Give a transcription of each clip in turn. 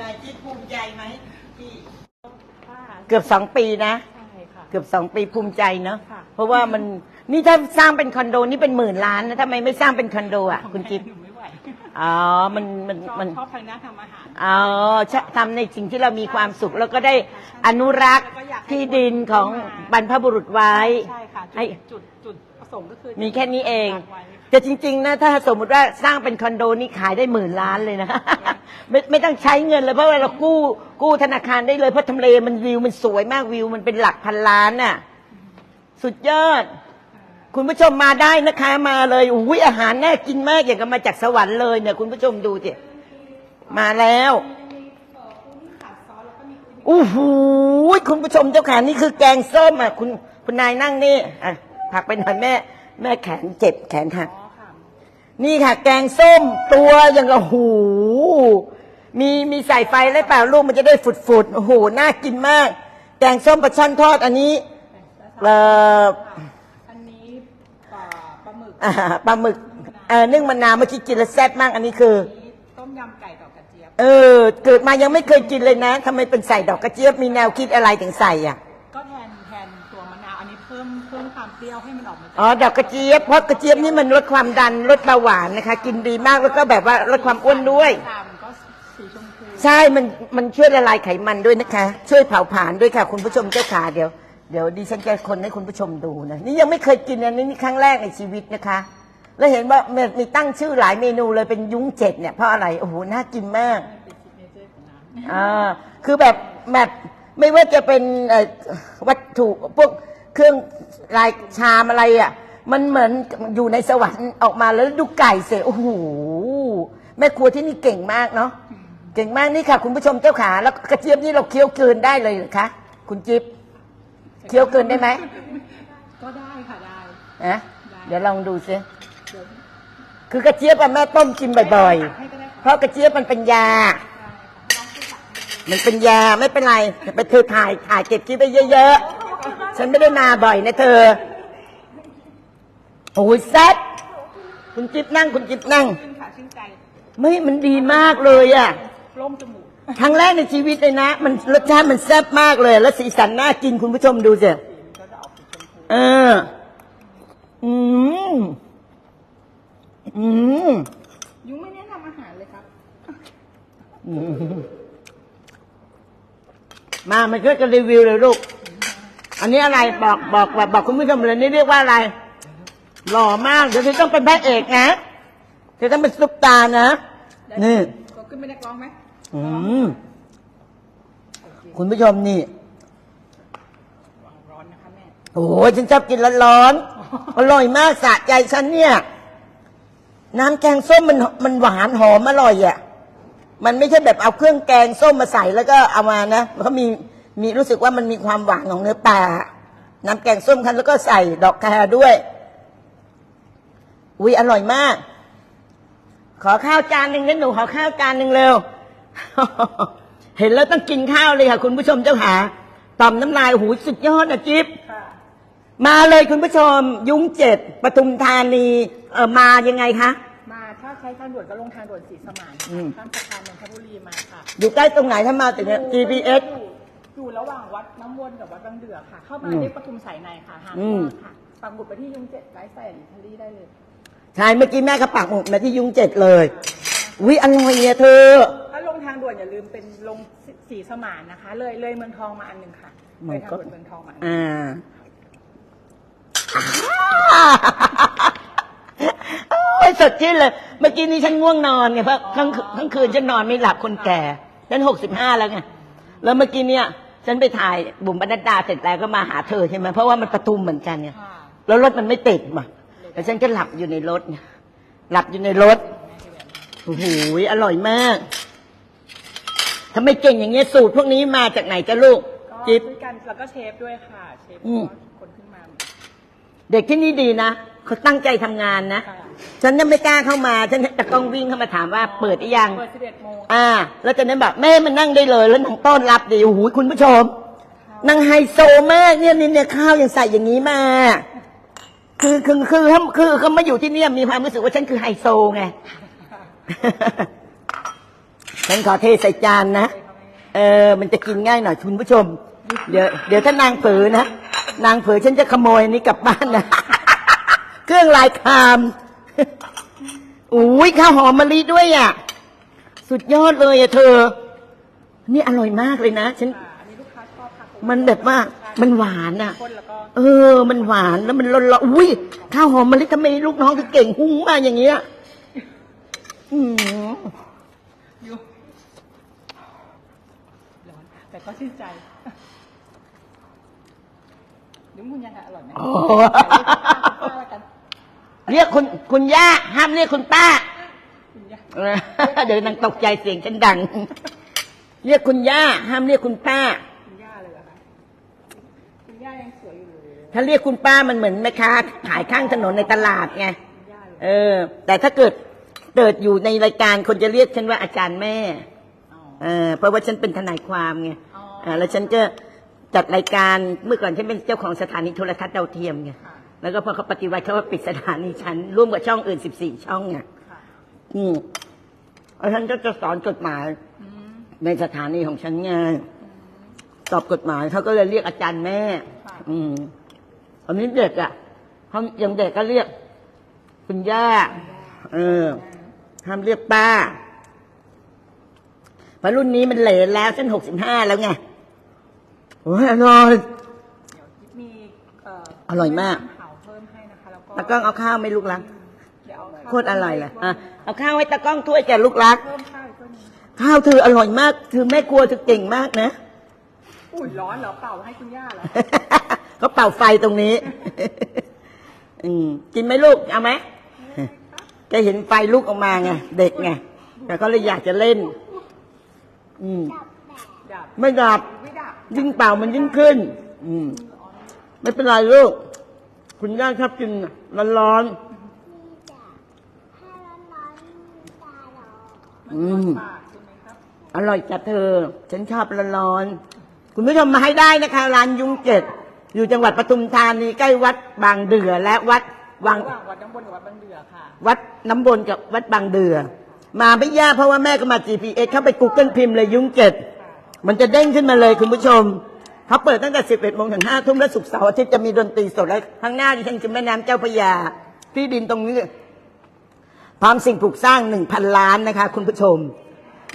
นายจิ๊บภูมิใจไหมที่ค่ะเกือบสองปีนะ ใช่ค่ะ เกือบสองปีภูมิใจเนาะค่ะ เพราะว่ามันนี่ถ้าสร้างเป็นคอนโดนี่เป็นหมื่นล้านนะทำไมไม่สร้างเป็นคอนโดอะคุณจิ๊บหนูไม่ไหวอ๋อมันมันชอบมัน ชอบทางด้านทำอาหาร อ๋อใช่ทำในสิ่งที่เรามีความสุข แล้วก็ได้อนุรักษ์ที่ดินของบรรพบุรุษไว้ ใช่ค่ะ ให้จุดจุดจุดประสงค์ก็คือมีแค่นี้เอง ฝากไว้ แต่จริงๆนะถ้าสมมติว่าสร้างเป็นคอนโดนี่ขายได้หมื่นล้านเลยนะ ไม่ไม่ต้องใช้เงินเลยเพราะว่าเรากู้กู้ธนาคารได้เลยเพราะทำเลมันวิวมันสวยมากวิวมันเป็นหลักพันล้านน่ะ สุดยอด คุณผู้ชมมาได้นะคะมาเลยอุ้ยอาหารน่ากินมากอย่างกับมาจากสวรรค์เลยเนี่ยคุณผู้ชมดูสิมาแล้วอู้หูคุณผู้ชมเจ้าขานี่คือแกงส้มอะคุณคุณนายนั่งนี่อะผักไปหน่อยแม่ แม่แขนเจ็บแขนหัก นี่ค่ะ แกงส้มตัวอย่างกับหู มีมีใส่ไฟแล้วเปล่าลูกมันจะได้ฝุดๆโอ้โหน่ากินมาก แกงส้มปลาช่อนทอดอันนี้เอ่ออันนี้ปลาปลาหมึกอ่าปลาหมึกเอ่อนึ่งมะนาวเมื่อกี้กินแล้วแซ่บมาก อันนี้คืออันนี้ต้มยำไก่ดอกกระเจี๊ยบเออ เกิดมายังไม่เคยกินเลยนะทำไมเป็นใส่ดอกกระเจี๊ยบมีแนวคิดอะไรถึงใส่อะ อันนี้เพิ่มเพิ่มความเปรี้ยวให้มันออกมาจากอ๋อดอกกระเจี๊ยบเพราะกระเจี๊ยบนี่มันลดความดันลดเบาหวานนะคะ กินดีมากแล้วก็แบบว่าลดความอ้วนด้วย ตามก็สีชมพูใช่มันมันช่วยละลายไขมันด้วยนะคะ ช่วยเผาผลาญด้วยค่ะ คุณผู้ชมเจ้าขาเดี๋ยวเดี๋ยวดิฉันจะคนให้คุณผู้ชมดูนะนี่ยังไม่เคยกินอันนี้นี่ครั้งแรกในชีวิตนะคะ แล้วเห็นว่ามันมีตั้งชื่อหลายเมนูเลยเป็นยุ้งเจ็ดเนี่ยเพราะอะไรโอ้โหน่ากินมาก เป็นซิกเนเจอร์ของร้านอ่าคือแบบแบบไม่ว่าจะเป็นเอ่อวัตถุพวก เครื่องลายชามอะไรอะ มันเหมือนอยู่ในสวรรค์ออกมาแล้วดูไก่เสียโอ้โหแม่ครัวที่นี่เก่งมากเนาะเก่งมากนี่ค่ะ คุณผู้ชมเจ้าขาแล้วกระเจี๊ยบนี่เราเคี้ยวเกินได้เลยเหรอคะคุณจิ๊บเคี้ยวเกินได้ไหมก็ได้ค่ะได้นะเดี๋ยวลองดูซิเดี๋ยวคือกระเจี๊ยบอะแม่ต้มกินบ่อยๆให้ก็ได้เพราะกระเจี๊ยบมันเป็นยา มันเป็นยาไม่เป็นไรไปเธอถ่ายถ่ายเก็บคลิปไปเยอะๆ ฉันไม่ได้มาบ่อยนะเธอ โอ้ยแซ่บคุณจิ๊บนั่ง คุณจิ๊บนั่งชื่นค่ะชื่นใจไม่ มันดีมากเลยอะร่มจมูกครั้งแรกในชีวิตเลยนะ มันรสชาติมันแซ่บมากเลย แล้วสีสันน่ากินคุณผู้ชมดูสิก็จะออกสีชมพูเออ อืม อืม ยุ้งไม่แนะนำอาหารเลยครับ มามาช่วยกันรีวิวเลยลูก อันนี้อะไรบอกบอกบอกบอกคุณผู้ชมเลยนี่เรียกว่าอะไร หล่อมากเดี๋ยวเธอต้องเป็นพระเอกนะเธอต้องเป็นซุปตาร์นะนี่ก็ขึ้นเป็นนักร้องไหมอืมคุณผู้ชมนี่วางร้อนนะคะแม่โอ้โหฉันชอบกินร้อนๆอร่อยมากสะใจฉันเนี่ย น้ำแกงส้มมันมันหวานหอมอร่อยอะมันไม่ใช่แบบเอาเครื่องแกงส้มมาใส่แล้วก็เอามานะมันก็มี มีรู้สึกว่ามันมีความหวานของเนื้อปลาน้ำแกงส้มคันแล้วก็ใส่ดอกแครด้วยอุ้ยอร่อยมาก ขอข้าวจานหนึ่งนะหนูขอข้าวจานหนึ่งเร็ว เห็นแล้วต้องกินข้าวเลยค่ะ คุณผู้ชมเจ้าขาต่อมน้ำลายโอ้โหูสุดยอดนะจิ๊บค่ะมาเลยคุณผู้ชม ยุ้งเจ็ดปทุมธานีเออมายังไงคะมาถ้าใช้ทางด่วนก็ลงทางด่วนศรีสมานอืมข้ามสะพานนนทบุรีมาค่ะอยู่ใกล้ตรงไหนถ้ามาถึงเนี่ย GPS อยู่อยู่ ระหว่างวัดน้ำวนกับวัดบางเดือค่ะ เข้ามาอืมเรียกปทุมสายในค่ะหางอืม ว่างค่ะปักหมุดไปที่ยุงเจ็ดไลฟ์สไตล์อิตาลีได้เลย ใช่เมื่อกี้แม่ก็ปักหมุดมาที่ยุ้งเจ็ดเลยวิอร่อยเนี่ยเธอ ถ้าลงทางด่วนอย่าลืมเป็นลงศรีสมานนะคะ เลยเลยเมืองทองมาอันหนึ่งค่ะมัเลนยทางก็ ด่วนเมืองทองมาอันหนึ่งอ่าโอ้ยสดชื่นเลย เมื่อกี้นี้ฉันง่วงนอนไงเพราะทั้งคืนทั้งคืนฉันนอนไม่หลับคนแก่ ฉันหกสิบห้าแล้วไง แล้วเมื่อกี้เนี่ย ฉันไปถ่ายบุ๋มบรรณดาเสร็จแล้วก็มาหาเธอใช่ไหมเพราะว่ามันประทุมเหมือนกันไงค่ะแล้วรถมันไม่ติดมาแต่ฉันก็หลับอยู่ในรถไงหลับอยู่ในรถโอ้โหอร่อยมากทำไมเก่งอย่างเงี้ยสูตรพวกนี้มาจากไหนจ้ะลูกก็จิ๊บด้วยกันแล้วก็เชฟด้วยค่ะเชฟอืมก็คนขึ้นมา เด็กที่นี่ดีนะเขาตั้งใจทำงานนะค่ะ ฉันยังไม่กล้าเข้ามาฉันตะกล้องวิ่งเข้ามาถามว่าเปิดหรือยัง เปิด11โมงอ่า แล้วจากนั้นแบบแม่มันนั่งได้เลยแล้วนางต้อนรับดีโอ้โหคุณผู้ชมนางไฮโซมากเนี่ยนี่เนี่ยข้าวยังใส่อย่างนี้มาคือคือคือคือคือเขามาอยู่ที่เนี่ยมีความรู้สึกว่าฉันคือไฮโซไงฉันขอเทใส่จานนะเออ มันจะกินง่ายหน่อยคุณผู้ชม เดี๋ยวเดี๋ยวถ้านางเผลอนะนางเผลอฉันจะขโมยอันนี้กลับบ้านนะ เครื่องลายคราม อุ้ยข้าวหอมมะลิด้วยอะ สุดยอดเลยอะเธอ นี่อร่อยมากเลยนะฉันอ่าอันนี้ลูกค้าชอบค่ะมันแบบว่ามันหวานอะคนแล้วก็เออ มันหวานแล้วมันร้อนๆอุ้ยข้าวหอมมะลิทำไมลูกน้องถึงเก่งหุ้งมากอย่างเงี้ยอืมอยู่ร้อนแต่ก็ชื่นใจเดี๋ยวคุณยังไงอร่อยไหมโอ้ป้าแล้วกัน เรียกคุณคุณย่าห้ามเรียกคุณป้าคุณย่าเออเดี๋ยวนางตกใจเสียงฉันดัง เรียกคุณย่าห้ามเรียกคุณป้า คุณย่าเลยเหรอคะคุณย่ายังสวยอยู่เลยถ้าเรียกคุณป้ามันเหมือนแม่ค้าขายข้างถนนในตลาดไงคุณย่าเลยเออ แต่ถ้าเกิดเกิดอยู่ในรายการคนจะเรียกฉันว่าอาจารย์แม่อ๋อเออเพราะว่าฉันเป็นทนายความไงอ๋อเออแล้วฉันก็จัดรายการเมื่อก่อนฉันเป็นเจ้าของสถานีโทรทัศน์ดาวเทียมไงค่ะ แล้วก็พอเขาปฏิวัติเขาว่าปิดสถานีฉันร่วมกับช่องอื่นสิบสี่ช่องไงค่ะอืมแล้วฉันก็จะสอนกฎหมายอืมในสถานีของฉันไงสอบกฎหมายเขาก็เลยเรียกอาจารย์แม่ค่ะอืมอันนี้เด็กอะเขายังเด็กก็เรียก คุณย่า เออห้ามเรียกป้าเพราะรุ่นนี้มันเหลนแล้วฉันหกสิบห้าแล้วไงโอ้ยอร่อยเดี๋ยวจิ๊บมีเอ่ออร่อยมาก น้ำเผาเพิ่มให้นะคะแล้วก็ตะกล้องเอาข้าวไหม่ลูกรักเดี๋ยวเอาข้าวโคตรอร่อยเลยอะเอาข้าวให้ตะกล้องถ้วยแกลูกรักเพิ่มข้าวอีกตัวหนึงข้าวเธออร่อยมากเธอแม่ครัวเธอเก่งมากนะ อุ้ยร้อนเหรอเป่าให้คุณย่าเหรอเขาเป่าไฟตรงนี้ อืมกินไหมลูกเอาไหมแกเห็นไฟลุกออกมาไงเด็กไงแต่ก็เลยอยากจะเล่น อืมดับไม่ดับไม่ดับยิ่งเป่ามันยิ่งขึ้น อืมไม่เป็นไรลูก คุณย่าชอบกินร้อนมันอืร้อนมปากใช่ไหมครับๆอร่อยจัดเธอ ฉันชอบร้อนๆคุณผู้ชมมาให้ได้นะคะ ร้านยุงเจ็ด อยู่จังหวัดปทุมธานีใกล้วัดบางเดือและวัดวังระหว่างวัดน้ำบนกับวัดบางเดือค่ะ วัดน้ำบนกับวัดบางเดือ มาไม่ยากเพราะว่าแม่ก็มา GPS เข้าไป Google พิมพ์เลยยุ้งเจ็ด มันจะเด้งขึ้นมาเลยคุณผู้ชม เขาเปิดตั้งแต่ 11โมงถึง5ทุ่มและศุกร์เสาร์อาทิตย์จะมีดนตรีสดและข้างหน้าดิฉันคือแม่น้ำเจ้าพระยา ที่ดินตรงนี้ พร้อมสิ่งปลูกสร้าง 1,000 ล้านนะคะ คุณผู้ชม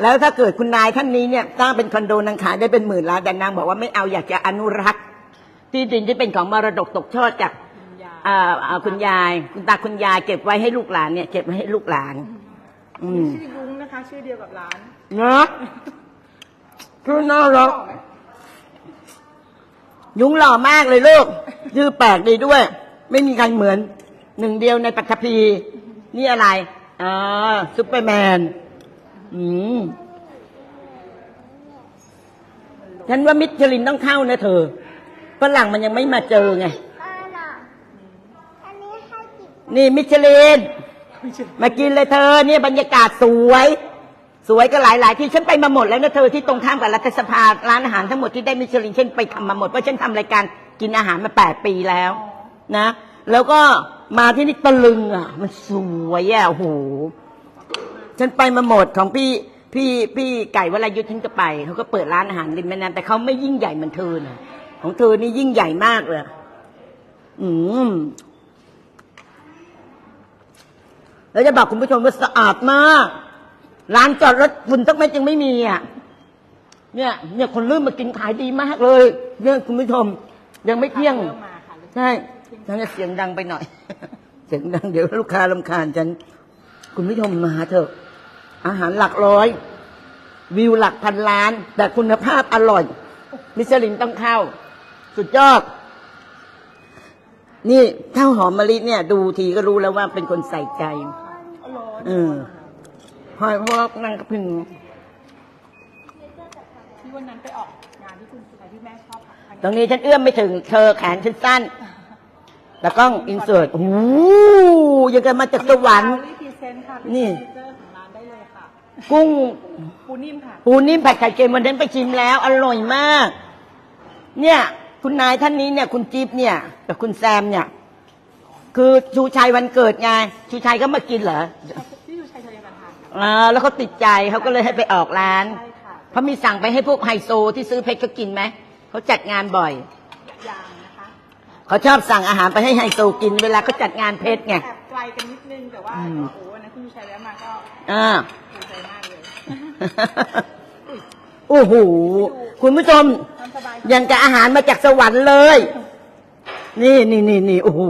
แล้วถ้าเกิดคุณนายท่านนี้เนี่ยสร้างเป็นคอนโดนางขายได้เป็นหมื่นล้านแต่นางบอกว่าไม่เอาอยากจะอนุรักษ์ ที่ดินที่เป็นของมรดกตกทอดจากคุณยาอ่าอ่าคุณยายคุณตาคุณยายเก็บไว้ให้ลูกหลานเนี่ยเก็บไว้ให้ลูกหลานอืมชื่อยุ้งนะคะ ชื่อเดียวกับร้านเนาะคือน่ารัก ยุงหล่อมากเลยลูกชื่อแปลกดีด้วย ไม่มีใครเหมือน หนึ่งเดียวในปัตภีนี่อะไรอ๋อซุปเปอร์แมน อืมฉันว่ามิชลินต้องเข้านะเธอฝรั่งมันยังไม่มาเจอไงอันนี้ให้กินนี่มิชลิน มากินเลยเธอ เนี่ยบรรยากาศสวย สวยก็หลายหลาย ๆ ที่ฉันไปมาหมดแล้วนะเธอที่ตรงข้ามกับรัฐสภาร้านอาหารทั้งหมดที่ได้มิชลินฉันไปทำมาหมดเพราะฉันทำรายการกินอาหารมาแปดปีแล้วนะ แล้วก็มาที่นี่ตะลึงอะ มันสวยอะโอ้โหฉันไปมาหมดของพี่พี่พี่ไก่วรายุทธ์ฉันก็ไปเขาก็เปิดร้านอาหารริมแม่น้ำแต่เขาไม่ยิ่งใหญ่เหมือนเธอนะของเธอนี่ยิ่งใหญ่มากเลยอืมแล้วจะบอกคุณผู้ชมว่าสะอาดมาก ร้านจอดรถฝุ่นสักเม็ดยังไม่มีอะเนี่ยเนี่ยคนเริ่มมากินขายดีมากเลยเนี่ยคุณผู้ชม ยังไม่เที่ยงเริ่มมาค่ะใช่ฉันจะเสียงดังไปหน่อย เสียงดังเดี๋ยวลูกค้ารำคาญฉัน คุณผู้ชมมาเถอะ อาหารหลักร้อย วิวหลักพันล้าน แต่คุณภาพอร่อย มิชลินต้องเข้า สุดยอด นี่ข้าวหอมมะลิเนี่ย ดูทีก็รู้แล้วว่าเป็นคนใส่ใจอร่อย เออพอยเพราะว่านางกระพึงที่วันนั้นไปออกงานที่คุณสุนัยที่แม่ชอบค่ะตรงนี้ฉันเอื้อมไม่ถึงเธอแขนฉันสั้น แล้วก็อินเสิร์ตโอ้โหยังกันมาจากสวรรค์รีพรีเซนต์ค่ะนี่เป็นพรีเซนเตอร์ของร้านได้เลยค่ะกุ้งปูนิ่มค่ะปูนิ่มผัดไข่เค็มวันนั้นไปชิมแล้ว อร่อยมาก เนี่ยคุณนายท่านนี้เนี่ย คุณจิ๊บเนี่ยกับคุณแซมเนี่ย คือชูชัยวันเกิดไงชูชัยก็มากินเหรอ ที่อยู่ชัยชายกันทานค่ะอ่าแล้วเขาติดใจเขาก็เลยให้ไปออกร้านใช่ค่ะเขามีสั่งไปให้พวกไฮโซที่ซื้อเพชรเขากินไหมเขาจัดงานบ่อยยางนะคะเขาชอบสั่งอาหารไปให้ไฮโซกินเวลาเขาจัดงานเพชรไง แอบไกลกันนิดนึงแต่ว่าอืม โอ้โหวันนั้นที่มีชัยแวะมาก็อ่าดีใจมากเลย โอ้โหคุณผู้ชมทำสบายยังกับอาหารมาจากสวรรค์เลย นี่นี่นี่นี่โอ้โห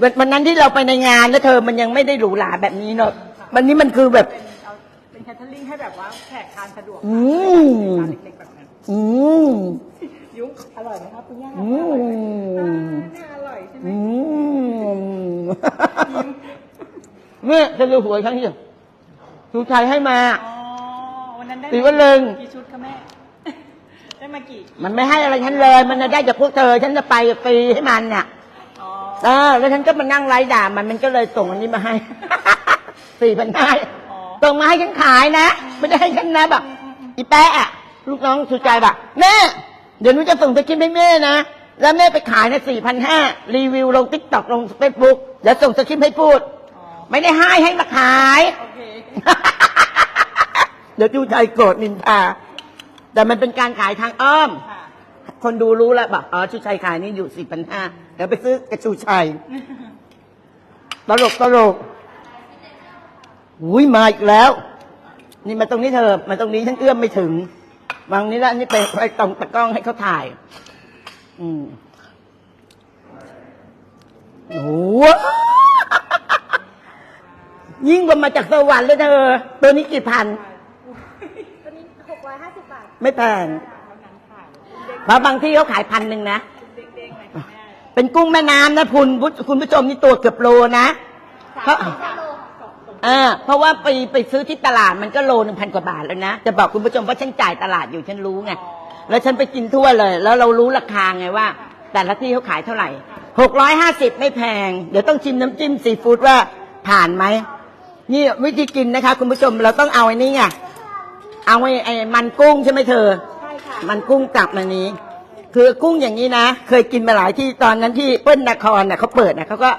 วันวันนั้นที่เราไปในงานนะเธอมันยังไม่ได้หรูหราแบบนี้เนอะ วันนี้มันคือแบบ เป็นเอาเป็นแคทเทอริงให้แบบว่าแขกทานสะดวกอืม ร้านเล็กๆแบบนั้นอืม ยุ้งอร่อยไหมครับคุณย่าอือร่อยไหมมอ่าเนี่ยอร่อยใช่ไหมอืมเนี่ยจะดูหวยครั้งที่ชูชัยให้มา อ๋อวันนั้นได้ตีวันเริง กี่ชุดคะแม่ ได้มากี่มันไม่ให้อะไรฉันเลย มันจะได้จากพวกเธอ ฉันจะไปฟรีให้มันน่ะอ๋อ เออแล้วฉันก็มานั่งไล่ด่ามันมันก็เลยส่งอันนี้มาให้ สี่พันห้าอ๋อส่งมาให้ฉันขายนะ ไม่ได้ให้ฉันนะแบบอีแปะอะลูกน้องสุใจแบบแม่เดี๋ยวหนูจะส่งไปกินให้แม่นะ แล้วแม่ไปขายนะสี่พันห้ารีวิวลงทิกตอกลงเฟซบุ๊กเดี๋ยวส่งสคริปต์ให้พูดอ๋อไม่ได้ให้ให้มาขายโอเคเดี๋ยวชูชัยโกรธนินทาแต่มันเป็นการขายทางอ้อมค่ะคนดูรู้แล้วบอกอ๋อชูชัยขายนี่อยู่สี่พันห้าเดี๋ยวไปซื้อกระชูชัยตลกตลก อุ้ยมาอีกแล้ว นี่มาตรงนี้เธอมาตรงนี้ฉันเอื้อมไม่ถึงวางนี้ละนี่ไปไปตรงตะกล้องให้เขาถ่าย อืมโอ้โหยิ่งกว่ามาจากสวรรค์เลยเธอ ตัวนี้กี่พัน ตัวนี้หกร้อยห้าสิบบาท ไม่แพงเท่านั้นค่ะเด็กเพราะบางที่เขาขายพันหนึ่งนะเด็กๆหน่อยค่ะแม่เป็นกุ้งแม่น้ำนะคุณผู้คุณผู้ชมนี่ตัวเกือบโลนะเพราะอ่าเพราะว่าไปไปซื้อที่ตลาดมันก็โลหนึ่งพันกว่าบาทแล้วนะจะบอกคุณผู้ชมว่าฉันจ่ายตลาดอยู่ฉันรู้ไงแล้วฉันไปกินทั่วเลย แล้วเรารู้ราคาไงว่า แต่ละที่เขาขายเท่าไหร่หกร้อยห้าสิบไม่แพง เดี๋ยวต้องชิมน้ำจิ้มซีฟู้ดว่าผ่านไหมนี่วิธีกินนะคะ คุณผู้ชมเราต้องเอาไอ้นี่ไงเอาไอ้ไอ้มันกุ้งใช่ไหมเธอใช่ค่ะมันกุ้งกลับมานี้ คือกุ้งอย่างนี้นะ เคยกินมาหลายที่ตอนนั้นที่เปิ้ลนครน่ะเขาเปิดน่ะเขาก็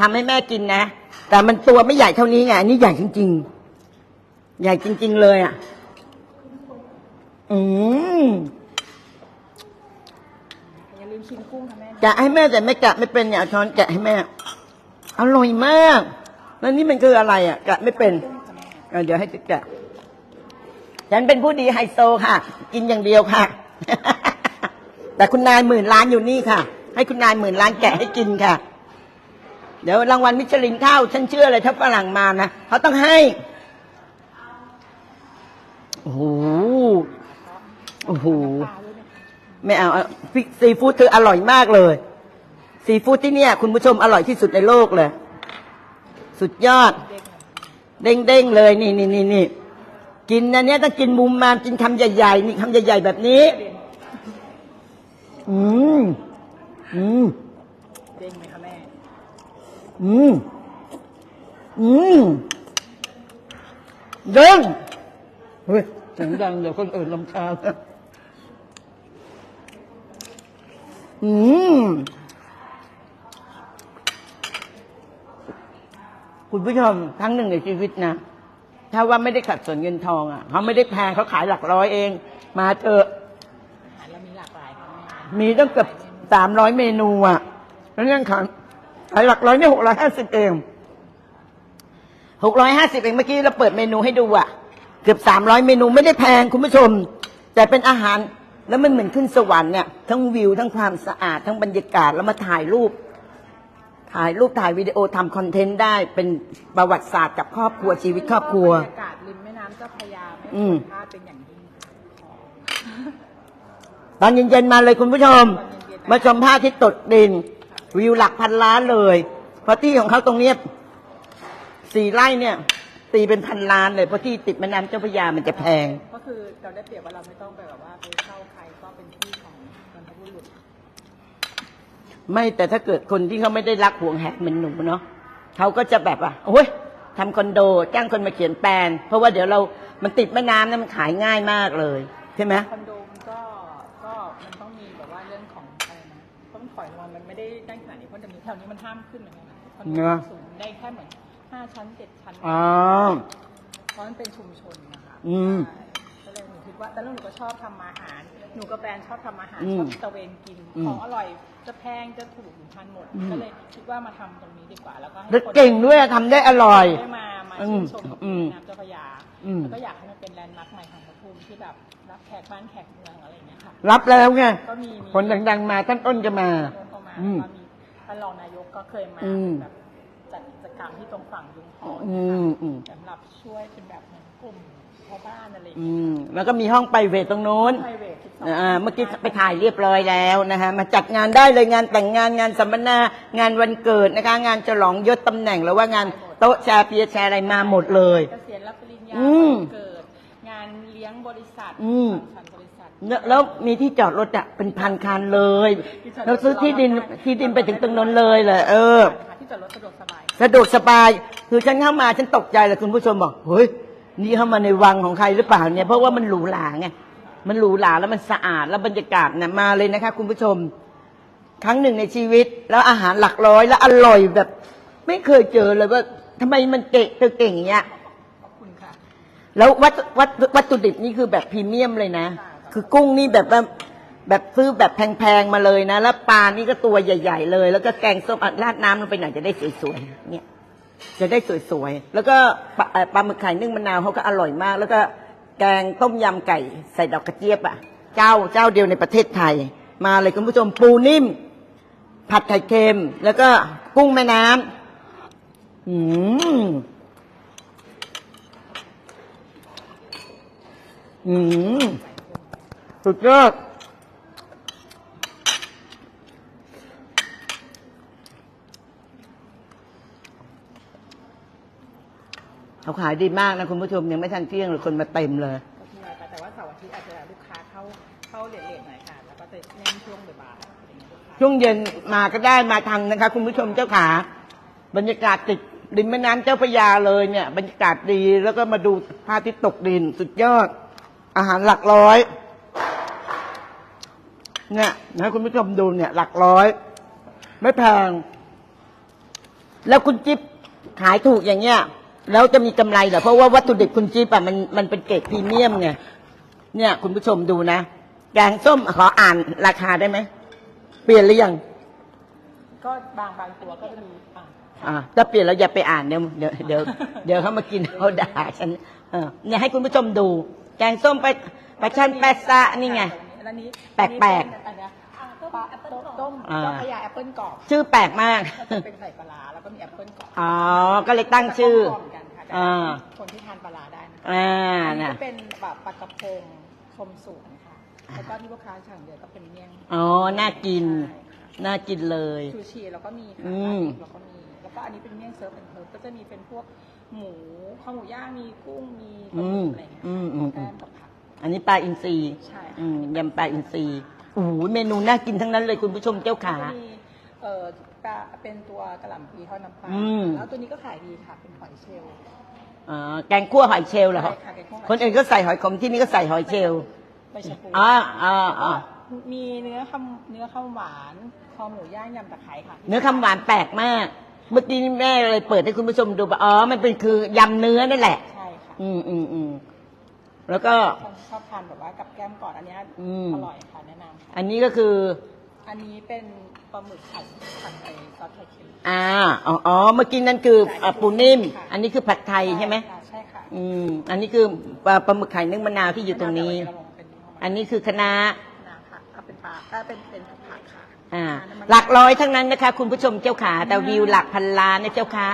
ทำให้แม่กินนะ แต่มันตัวไม่ใหญ่เท่านี้ไงอันนี้ใหญ่จริง ๆ ใหญ่จริง ๆ เลยอะ อืมอย่าลืมชิมกุ้งค่ะแม่แกะให้แม่แต่ไม่แกะไม่เป็นเนี่ยเอาช้อนแกะให้แม่ อร่อยมาก แล้วนี่มันคืออะไรอะแกะไม่เป็นกุ้งค่ะแม่เออเดี๋ยวให้แกะ ฉันเป็นผู้ดีไฮโซค่ะ กินอย่างเดียวค่ะ แต่คุณนายหมื่นล้านอยู่นี่ค่ะ ให้คุณนายหมื่นล้านแกะให้กินค่ะ เดี๋ยวรางวัลมิชลินเข้าฉันเชื่อเลยถ้าฝรั่งมานะเขาต้องให้โอ้โหโอ้โหไม่เอาซีฟู้ดเธออร่อยมากเลย ซีฟู้ดที่เนี่ย คุณผู้ชมอร่อยที่สุดในโลกเลย สุดยอด เด้งๆเลย นี่นี่นี่นี่กินอันเนี้ยต้องกินมุมมามกินคำใหญ่ๆนี่คำใหญ่ๆแบบนี้ อืมอืม เด้งไหมคะแม่ อืม อืมเด้งเฮ้ยเสียงดังเดี๋ยวคนอื่นลำคาญอืม คุณผู้ชมครั้งหนึ่งในชีวิตนะ ถ้าว่าไม่ได้ขัดสนเงินทองอะ เขาไม่ได้แพงเขาขายหลักร้อยเอง มาเถอะอาหารเรามีหลากหลายค่ะแม่มีตั้งเกือบสามร้อยเมนูอะ แล้วยังขาย ขายหลักร้อยนี่หกร้อยห้าสิบเองหกร้อยห้าสิบเองเมื่อกี้เราเปิดเมนูให้ดูอะเกือบสามร้อยเมนูไม่ได้แพงคุณผู้ชม แต่เป็นอาหารแล้วมันเหมือนขึ้นสวรรค์เนี่ยทั้งวิวทั้งความสะอาดทั้งบรรยากาศแล้วมาถ่ายรูป ถ่ายรูปถ่ายวิดีโอทำคอนเทนต์ได้เป็นประวัติศาสตร์กับครอบครัวชีวิตครอบครัวบรรยากาศริมแม่น้ำเจ้าพระยาอืมพลาดเป็นอย่างยิ่งตอนเย็นๆมาเลยคุณผู้ชม มาชมภาพที่ตดดิน วิวหลักพันล้านเลยเพราะที่ของเขาตรงเนี้ยสี่ไร่เนี่ย ตีเป็นพันล้านเลยเพราะที่ติดแม่น้ำเจ้าพระยามันจะแพง ก็คือเราได้เปรียบว่าเราไม่ต้องไปแบบว่าไปเช่าใครก็เป็นที่ของบรรพบุรุษไม่แต่ถ้าเกิดคนที่เขาไม่ได้รักห่วงแหนเหมือนหนูเนาะเขาก็จะแบบว่าโอ้ยทำคอนโดจ้างคนมาเขียนแปลน เพราะว่าเดี๋ยวเรา มันติดแม่น้ำนะมันขายง่ายมากเลย ใช่ไหมคอนโด ถวนี้มันห้ามขึ้นเหมือนกันนะคอนโดเนอะสูงได้แค่เหมือนห้าชั้นเจ็ดชั้นอ๋อเพราะมันเป็นชุมชนนะคะอืม ใช่ก็เลยหนูคิดว่าแต่แล้วหนูก็ชอบทำอาหาร หนูกับแฟนชอบทำอาหารอืมชอบตะเวนกินอืมของอร่อยจะแพงจะถูกหนูทานหมดอืมก็เลยคิดว่ามาทำตรงนี้ดีกว่าแล้วก็ให้แล้วคน เก่งด้วยทำได้อร่อย ได้มา มาอืชื่มนชมกับอืมน้ำเจ้าพระยาอืม แล้วก็อยากให้มันเป็นแลนด์มาร์คใหม่ของปทุมที่แบบรับแขกบ้านแขกเมืองอะไรอย่างเงี้ยค่ะ รับแล้วไง ก็มีมีคนดังๆมาท่านอ้นก็มาโดนเข้ามาอืมแล้วก็มี ท่านรองนายกก็เคยมาอืมแบบจัดกิจกรรมที่ตรงฝั่งยุงหออืมอืมสำหรับช่วยเป็นแบบเหมือนกลุ่มชาวบ้านอะไรอย่างอืเงี้ยมแล้วก็มีห้องไปเวทตรงนู้น ไพรเวท12อ่าเมื่อกี้ไปถ่ายเรียบร้อยแล้วนะคะมาจัดงานได้เลยงานแต่งงานงานสัมมนางานวันเกิดนะคะ งานฉลองยศตำแหน่งหรือว่างานโต๊ะแชร์เปียร์แชร์อะไรมาหมดเลย เกษียณรับปริญญาอืมวันเกิด งานเลี้ยงบริษัทอืม สังสรรค์บริษัท แล้วแล้วมีที่จอดรถอะเป็นพันคันเลยที่จอดรถแล้วซื้อที่ดินที่ดินไปถึงตรงนั้นเลยเหรอเออที่จอดรถสะดวกสบาย สะดวกสบาย คือฉันเข้ามาฉันตกใจเลยคุณผู้ชมบอกเฮ้ยนี่เข้ามาในวังของใครหรือเปล่าเนี่ยเพราะว่ามันหรูหราไงมันหรูหราแล้วมันสะอาดแล้วบรรยากาศเนี่ยมาเลยนะคะ คุณผู้ชม ครั้งหนึ่งในชีวิต แล้วอาหารหลักร้อยแล้วอร่อยแบบ ไม่เคยเจอเลยว่าทำไมมันเก่งเธอเก่งอย่างเงี้ย ขอบคุณค่ะ แล้ววัตวัตวัตถุดิบนี่คือแบบพรีเมียมเลยนะคื คือกุ้งนี่แบบว่าแบบซื้อแบบแพงๆมาเลยนะ แล้วปลานี่ก็ตัวใหญ่ ๆ เลย แล้วก็แกงส้มอะราดน้ำลงไปหน่อยจะได้สวยๆเนี่ย จะได้สวยๆแล้วก็ปลาปลาหมึกไข่นึ่งมะนาวเขาก็อร่อยมาก แล้วก็แกงต้มยำไก่ใส่ดอกกระเจี๊ยบอะ เจ้าเจ้าเดียวในประเทศไทย มาเลยคุณผู้ชมปูนิ่ม ผัดไข่เค็ม แล้วก็กุ้งแม่น้ำอืมอืม สุดยอดเขาขายดีมากนะคุณผู้ชมยังไม่ทันเที่ยงเลยคนมาเต็มเลย ก็ที่มาไปแต่ว่าเสาร์อาทิตย์อาจจะลูกค้าเข้าเข้าเลทๆหน่อยค่ะ แล้วก็จะเน้นช่วงบ่ายๆอะไรอย่างเงี้ยลูกค้าช่วงเย็นมาก็ได้มาทันนะคะ คุณผู้ชมเจ้าขา บรรยากาศติดริมแม่น้ำเจ้าพระยาเลยเนี่ย บรรยากาศดีแล้วก็มาดูพระอาทิตย์ตกดินสุดยอด อาหารหลักร้อย เนี่ยนะคุณผู้ชมดูเนี่ย หลักร้อย ไม่แพง แล้วคุณจิ๊บขายถูกอย่างเงี้ย แล้วจะมีกำไรเหรอเพราะว่าวัตถุดิบคุณจิ๊บอะมันมันเป็นเกรดพรีเมียมไงเนี่ย คุณผู้ชมดูนะแกงส้มขออ่านราคาได้ไหมเปลี่ยนหรือยังก็บางบางตัวก็จะมีอะอ่าถ้าเปลี่ยนแล้วอย่าไปอ่านเดี๋ยวเดี๋ยวเดี๋ยวเดี๋ยวเขามากินเขาด่าฉันเออเนี่ยให้คุณผู้ชมดู แกงส้มไปปลาช่อนแปะซะนี่ไง อันนี้แปลกๆอันเนี้ยปลาแอปเปิ้ลต้มอ่าเจ้าพระยาแอปเปิ้ลกรอบ ชื่อแปลกมากก็จะเป็นใส่ปลาร้าแล้วก็มีแอปเปิ้ลกรอบ อ๋อ ก็เลยตั้งชื่อแล้วก็กรบเหมือนกันค่ะแต่อ่าคนที่ทานปลาร้าได้นะคะอ่าอันนี้น่ะจะเป็นแบบปลากระพงชมสวนค่ะ แล้วก็ที่ลูกค้าสั่งเดียวก็เป็นเมี่ยง อ๋อ น่ากินใช่ค่ะน่ากินเลย ชูชีแล้วก็มีค่ะอืมแล้วก็มี แล้วก็อันนี้เป็นเมี่ยงเซิร์ฟเป็นเพิร์ฟก็จะมีเป็นพวกหมูข้าวหมูย่าง มีกุ้ง มีปลาหมึกอะไรอย่างเงี้ยอืมอืมอืแก้มมกับผัก อันนี้ปลาอินทรีใช่ค่ะ อืมยำปลาอินทรีโอ้โหเมนูน่ากินทั้งนั้นเลยคุณผู้ชมเจ้าขา ก็จะมีเอ่อปลาเป็นตัวกระหล่ำปีทอดน้ำปลาอืม แล้วตัวนี้ก็ขายดีค่ะ เป็นหอยเชลล์อ๋อแกงคั่วหอยเชลล์เหรอใช่ค่ะแกงคั่วหอยคนอื่นก็ใส่หอยขมที่นี่ก็ใส่หอยเชลล์ใบชะพูอ่าอ่าอ่ามีเนื้อข้าวเนื้อข้าวหวานคอหมูย่างยำตะไคร้ค่ะเนื้อคำหวานแปลกมาก เมื่อกี้แม่เลยเปิดให้คุณผู้ชมดูว่าอ๋อ มันเป็นคือยำเนื้อนั่นแหละ ใช่ค่ะ อืมอืมอืม แล้วก็คนชอบทานแบบว่ากับแก้มก่อนอันเนี้ยอืม อร่อยค่ะแนะนำค่ะอันนี้ก็คือ อันนี้เป็นปลาหมึกผัดผัดไอซอสไข่เค็ม อ่าอ๋ออ๋อเมื่อกี้นั่นคืออะปูนิ่ม อันนี้คือผัดไทยใช่ไหมค่ะใช่ค่ะอืม อันนี้คือปลาปลาหมึกไข่นึ่งมะนาวที่อยู่ตรงนี้เราลงเป็นอันนี้คือคณะน้ำผักเอาเป็นปลาเอ่อเป็นเป็นผักค่ะอ่าน้ำมันหลักร้อยทั้งนั้นนะคะ คุณผู้ชมเจ้าขาแต่วิวหลักพันล้านนะเจ้าค่ะ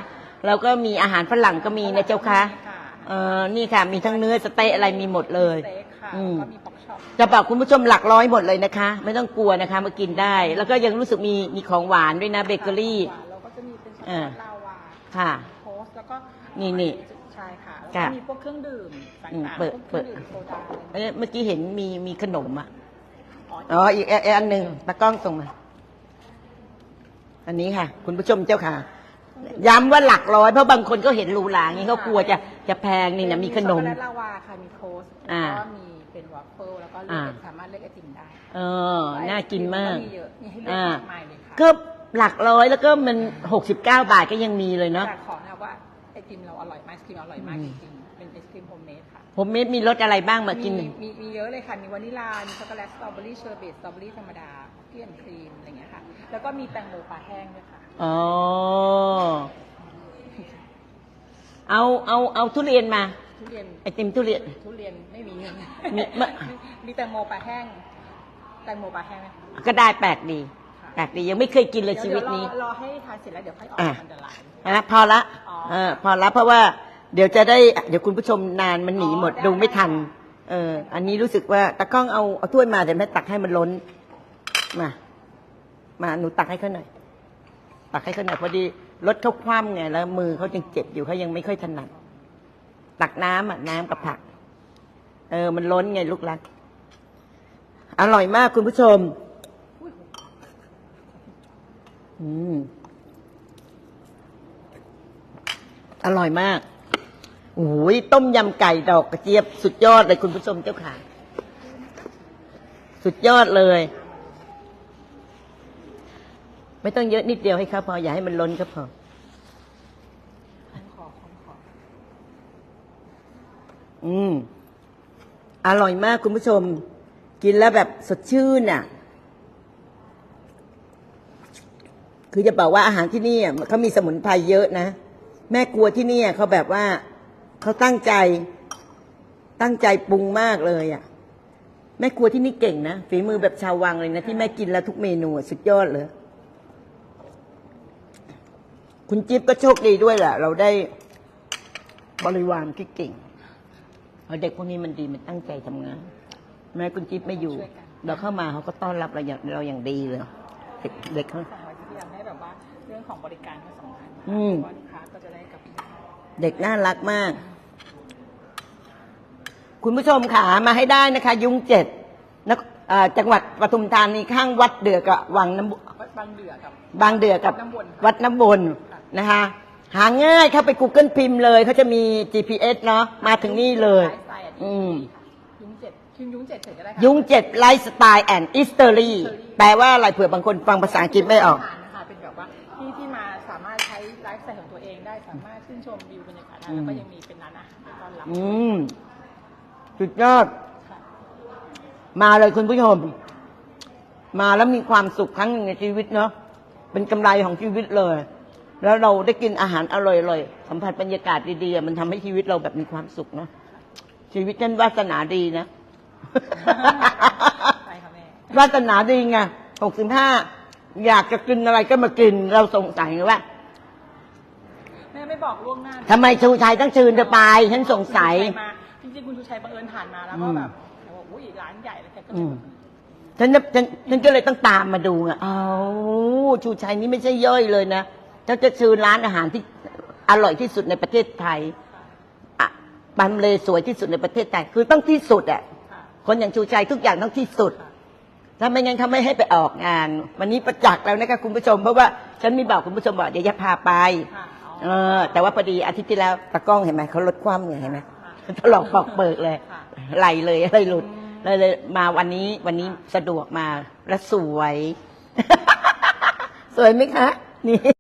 แล้วก็มีอาหารฝรั่งก็มีนะเจ้าค่ะค่ะ เออนี่ค่ะ มีทั้งเนื้อสเต๊ะอะไรมีหมดเลย สเต็กค่ะอืม แล้วก็มีพ็อกช็อปจะบอกคุณผู้ชมหลักร้อยหมดเลยนะคะ ไม่ต้องกลัวนะคะ มากินได้ แล้วก็ยังรู้สึกมีมีของหวานด้วยนะเบเกอรี่เราก็จะมีเป็นช็อกโกอ่า แลตลาวาค่ะ โพสต์แล้วก็นี่นี่ใช่ค่ะแล้วค่ะก็มีพวกเครื่องดื่มต่อืมางๆเปิดพวกเครื่องดื่มเปิดโซดาอะไรอย่างเงี้ยเอ้ยเมื่อกี้เห็นมีมีขนมอะ อ๋ออ๋ออีกอีกอันหนึ่งตากล้องส่งมา อันนี้ค่ะ คุณผู้ชมเจ้าค่ะ ย้ำว่าหลักร้อยเพราะบางคนก็เห็นหรูหรางี้เขากลัวจะจะแพงนี่นะมีขนม ช็อกโกแลตลาวาค่ะมีโทสต์อ่าแล้วก็มีเป็นวอฟเฟิลแล้วก็เลือกอ่าสามารถเลือกไอติมได้เออ น่ากินมากมีเยอะมีให้เลือกอ่า มากมายเลยค่ะก็หลักร้อยแล้วก็มันหกสิบเก้าบาทก็ยังมีเลยเนาะ แต่ขอนะว่าไอติมเราอร่อยมากไอศครีมอร่อยมากจริงๆเป็นไอศครีมโฮมเมดค่ะ ผมเม็ดมีรสอะไรบ้างมากิน มีมีมีเยอะเลยค่ะ มีวานิลา มีช็อกโกแลต สตรอเบอรี่เชอร์เบตสตรอเบอรี่ธรรมดาคุกกี้แอนด์ครีม อะไรอย่างเงี้ยค่ะ แล้วก็มีแตงโมปลาแห้งด้วยค่ะ อ๋อ เอาเอาเอาทุเรียนมา ทุเรียน ไอติมทุเรียน ทุเรียนไม่มีมีมะ มีแตงโมปลาแห้ง แตงโมปลาแห้งไหมคะก็ได้แปลกดี แปลกดียังไม่เคยกินเลยชีวิตนี้ เดี๋ยรอรอให้ทานเสร็จแล้วเดี๋ยวค่อยออกอะ อันตราย นะพอละอ๋อ เออพอละเพราะว่าเดี๋ยวจะได้เดี๋ยวคุณผู้ชมนานมันหนีหมดอ๋อได้ดูไม่ทันได้เออ อันนี้รู้สึกว่าตะกล้องเอาเอาถ้วยมาแต่ไม่ตักให้มันล้น มา มาหนูตักให้เขาหน่อย ตักให้เขาหน่อยพอดีรถเขาคว่ำไงแล้ว มือเขายังเจ็บอยู่เขายังไม่ค่อยถนัดตักน้ำอะน้ำกับผัก เออ มันล้นไงลูกรัก อร่อยมากคุณผู้ชม อืมอร่อยมากโอ้ยต้มยำไก่ดอกกระเจี๊ยบ สุดยอดเลยคุณผู้ชมเจ้าค่ะ สุดยอดเลย ไม่ต้องเยอะนิดเดียวให้เขาพออย่าให้มันล้นก็พอคล้องคอคล้องคออืม อร่อยมากคุณผู้ชม กินแล้วแบบสดชื่นอะ คือจะบอกว่าอาหารที่นี่อะเขามีสมุนไพรเยอะนะ แม่ครัวที่นี่เขาแบบว่าเขาตั้งใจ ตั้งใจปรุงมากเลยอะ แม่ครัวที่นี่เก่งนะฝีมือแบบชาววังเลยนะ ที่แม่กินแล้วทุกเมนูสุดยอดเลย คุณจิ๊บก็โชคดีด้วยแหละ เราได้บริวารที่เก่งเพราะเด็กพวกนี้มันดีมันตั้งใจทำงาน แม้คุณจิ๊บไม่อยู่ เราเข้ามาเขาก็ต้อนรับเราอย่างเราอย่างดีเลยเด็กเด็กเขาสั่งไว้ที่พยายามให้แบบว่าเรื่องของบริการก็สำคัญนะคะอืมเพราะว่าลูกค้าก็จะได้กลับมาเด็กน่ารักมาก คุณผู้ชมขามาให้ได้นะคะ ยุงเจ็ดนคอ่าจังหวัดปทุมธานีข้างวัดเดือกับวังน้ำบุวัดบางเดือกับ บางเดือกับวัดน้ำวนค่ะวัดน้ำบน นะคะหาง่ายเข้าไป Google พิมพ์เลยเขาจะมี GPS เนาะมาถึงนี่เลย ไลฟ์สไตล์อันอืนี้มยุงเจ็ดพิมพ์ยุงเจ็ดเสร็จก็ได้ค่ะยุงเจ็ดไลฟ์สไตล์แอนด์อิสเตอรี่แปลว่าอะไรเผื่อบางคนฟังภาษาอังกฤษไม่ออกาหารนะคะเป็นแบบว่าที่ที่มาสามารถใช้ไลฟ์สไตล์ของตัวเองได้สามารถชื่นชมวิวบรรยากาศได้แล้วก็ยังมีเป็นร้านอาหารต้อนรับอืม สุดยอด ค่ะ มาเลยคุณผู้ชม มาแล้วมีความสุขครั้งหนึ่งในชีวิตเนาะเป็นกำไรของชีวิตเลย แล้วเราได้กินอาหารอร่อยๆ สัมผัสบรรยากาศดีๆ มันทำให้ชีวิตเราแบบมีความสุขเนาะชีวิตฉันวาสนาดีนะใช่ค่ะแม่วาสนาดีไงหกสิบห้าอยากจะกินอะไรก็มากิน เราสงสัยไงว่าแม่ไม่บอกล่วงหน้าทำไมชูชัยต้องชื่นเธอไป ฉันสงสัยคุณชูชัมาจริงๆคุณชูชัยบังเอิญผ่านมาแล้วก็อืมแบบแล้วบอกอุ้ยร้านใหญ่แล้วแกก็เลอืยมแบบฉันจะฉันฉันก็เลยต้องตามมาดูไงเอาชูชัยนี่ไม่ใช่ย่อยเลยนะ เขาจะชื่อร้านอาหารที่อร่อยที่สุดในประเทศไทยอะบันเลสวยที่สุดในประเทศไทยคือต้องที่สุดอะคนอย่างชูชัยทุกอย่างต้องที่สุด ถ้าไม่งั้นเขาไม่ให้ไปออกงาน วันนี้ประจักษ์แล้วนะคะคุณผู้ชม เพราะว่าฉันมีบอกคุณผู้ชมบอกเดี๋ยวจะพาไปเออ แต่ว่าพอดีอาทิตย์ที่แล้วตากล้องเห็นไหมเขาลดความไงเห็นไหมถลอกปอกเปิกเลยไหลเลยอะไรหลุดเลยเลยมาวันนี้วันนี้สะดวกมาและสวย สวยไหมคะ นี่